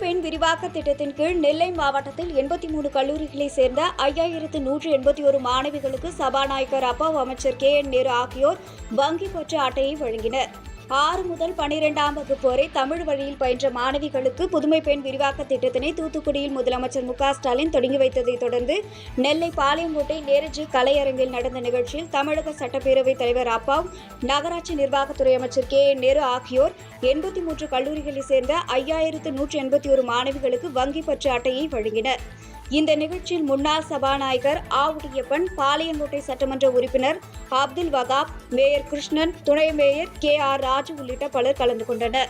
பெண் விரிவாக்க திட்டத்தின் கீழ் நெல்லை மாவட்டத்தில் எண்பத்தி மூணு கல்லூரிகளைச் சேர்ந்த ஐயாயிரத்து நூற்று எண்பத்தி ஒரு மாணவிகளுக்கு சபாநாயகர் அப்பாவு அமைச்சர் கே என் நேரு ஆகியோர் வங்கி பற்று அட்டையை வழங்கினர். ஆறு முதல் பனிரெண்டாம் வகுப்பு வரை தமிழ் வழியில் பயின்ற மாணவிகளுக்கு புதுமை பெண் விரிவாக்க திட்டத்தினை தூத்துக்குடியில் முதலமைச்சர் மு ஸ்டாலின் தொடங்கி வைத்ததைத் தொடர்ந்து நெல்லை பாளையங்கோட்டை நேரஜி கலையரங்கில் நடந்த நிகழ்ச்சியில் தமிழக சட்டப்பேரவைத் தலைவர் அப்பாவ் நகராட்சி நிர்வாகத்துறை அமைச்சர் கே என் நேரு ஆகியோர் எண்பத்தி மூன்று கல்லூரிகளைச் சேர்ந்த ஐயாயிரத்து நூற்று எண்பத்தி ஒரு மாணவிகளுக்கு வங்கி பற்று அட்டையை வழங்கினர். இந்த நிகழ்ச்சியில் முன்னாள் சபாநாயகர் ஆவுடையப்பன் பாளையங்கோட்டை சட்டமன்ற உறுப்பினர் அப்துல் வகாப் மேயர் கிருஷ்ணன் துணை மேயர் கே ஆர் ராஜு உள்ளிட்ட பலர் கலந்து கொண்டனர்.